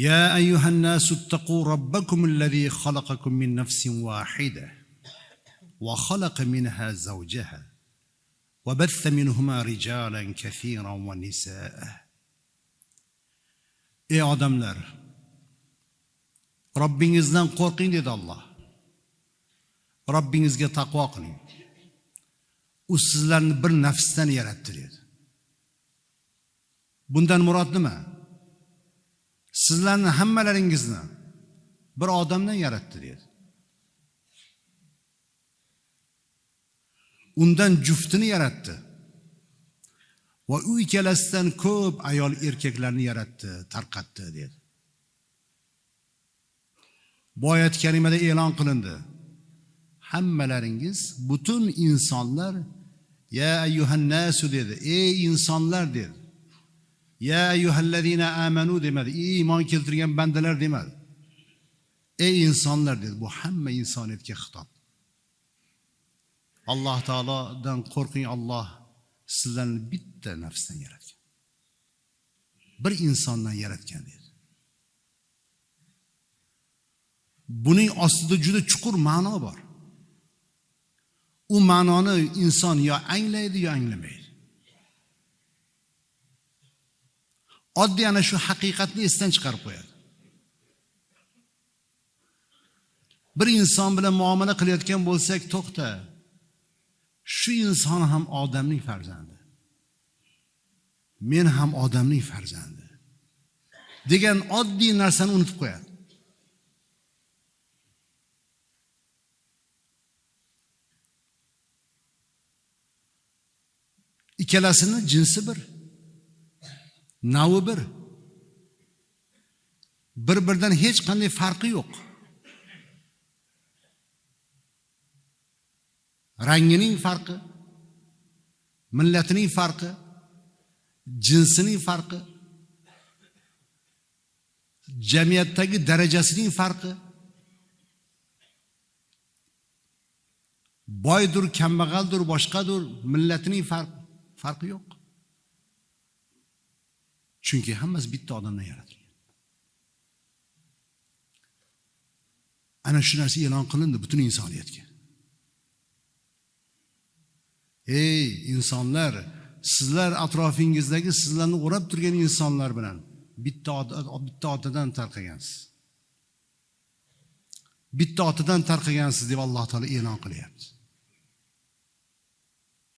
يا ايها الناس اتقوا ربكم الذي خلقكم من نفس واحدة وخلق منها زوجها وبث منهما رجالا كثيرا ونساء ey odamlar robbingizdan qo'rqing dedi olloh robbingizga taqvo qiling u sizlarni bir nafsdan yaratdi dedi bundan murod nima sizlarni hammalaringizni bir odamdan yaratdi dedi undan juftini yaratdi. Va u ikkalasidan ko'p ayol erkaklarni yaratdi tarqatdi dedi bu oyat karimada e'lon qilindi. Hammalaringiz butun insonlar ya ayyuhannasu dedi. Ey insonlar dedi. Ya ayyuhallazina amanu demadi. Ey iymon keltirgan bandalar demadi. Ey insonlar dedi bu hamma insoniyatga xitob. Alloh taolodan qo'rqing olloh sizlarni bitta nafsdan yaratgan. Bir insondan yaratgan dedi. Buning ostida juda chuqur ma'no bor. U ma'noni inson yo anglaydi yo anglamaydi. Oddiy ana shu haqiqatni esdan chiqarib qo'yadi. Bir inson bilan muomala qilayotgan bo'lsak to'xta. Shu inson ham odamning farzandi. Men ham odamning farzandi. Degan oddiy narsani unutib qo'yadi. Ikkalasini jinsi bir. Navi bir. Bir biridan hech qanday farqi yo'q. Rangining farqi millatining farqi jinsining farqi jamiyatdagi darajasining farqi. Boydir kambag'aldir boshqadir millatining farqi farqi yo'q. Chunki hammasi bitta odamdan yaratilgan. Ana shu narsa e'lon qilindi butun insoniyatga. Ey insonlar sizlar atrofingizdagi sizlarni o'rab turgan insonlar bilan bitta bitta otadan tarqagansiz. Bitta otadan tarqagansiz deb alloh taolo e'lon qilyapti.